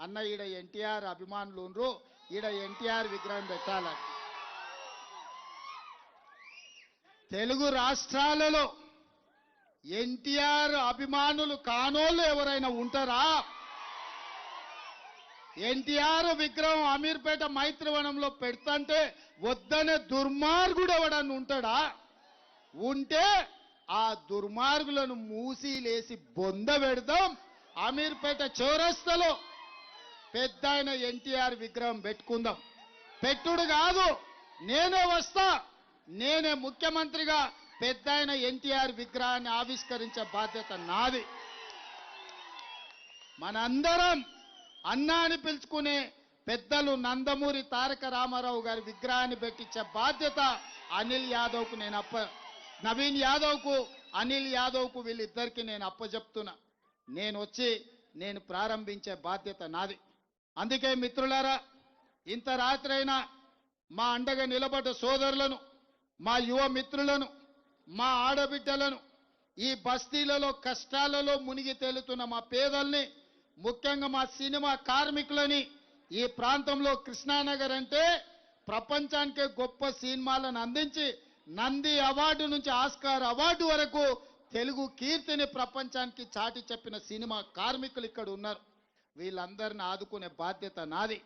అన్న ఈడ ఎన్టీఆర్ అభిమానులు ఉండ్రు ఈడ ఎన్టీఆర్ విగ్రహం పెట్టాలని తెలుగు రాష్ట్రాలలో ఎన్టీఆర్ అభిమానులు కానోళ్ళు ఎవరైనా ఉంటారా? ఎన్టీఆర్ విగ్రహం అమీర్పేట మైత్రివనంలో పెడతంటే వద్దనే దుర్మార్గుడు ఎవడన్నా ఉంటాడా? ఉంటే ఆ దుర్మార్గులను మూసి లేసి బొంద పెడదాం అమీర్పేట చౌరస్తలో. పెద్ద ఆయన ఎన్టీఆర్ విగ్రహం పెట్టుకుందాం. పెట్టుడు కాదు నేనే వస్తా. నేనే ముఖ్యమంత్రిగా పెద్ద ఆయన ఎన్టీఆర్ విగ్రహాన్ని ఆవిష్కరించే బాధ్యత నాది. మనందరం అన్న అని పిలుచుకునే పెద్దలు నందమూరి తారక రామారావు గారి విగ్రహాన్ని పెట్టించే బాధ్యత అనిల్ యాదవ్కు నేను అప్ప నవీన్ యాదవ్కు అనిల్ యాదవ్కు వీళ్ళిద్దరికీ నేను అప్పచెప్తున్నా నేను వచ్చి నేను ప్రారంభించే బాధ్యత నాది. అందుకే మిత్రులారా ఇంత రాత్రైనా మా అండగా నిలబడ్డ సోదరులను మా యువ మిత్రులను మా ఆడబిడ్డలను ఈ బస్తీలలో కష్టాలలో మునిగి తేలుతున్న మా పేదల్ని ముఖ్యంగా మా సినిమా కార్మికులని ఈ ప్రాంతంలో కృష్ణానగర్ అంటే ప్రపంచానికే గొప్ప సినిమాలను అందించి నంది అవార్డు నుంచి ఆస్కార్ అవార్డు వరకు తెలుగు కీర్తిని ప్రపంచానికి చాటి చెప్పిన సినిమా కార్మికులు ఇక్కడ ఉన్నారు. వీళ్ళందరిని ఆదుకునే బాధ్యత నాది.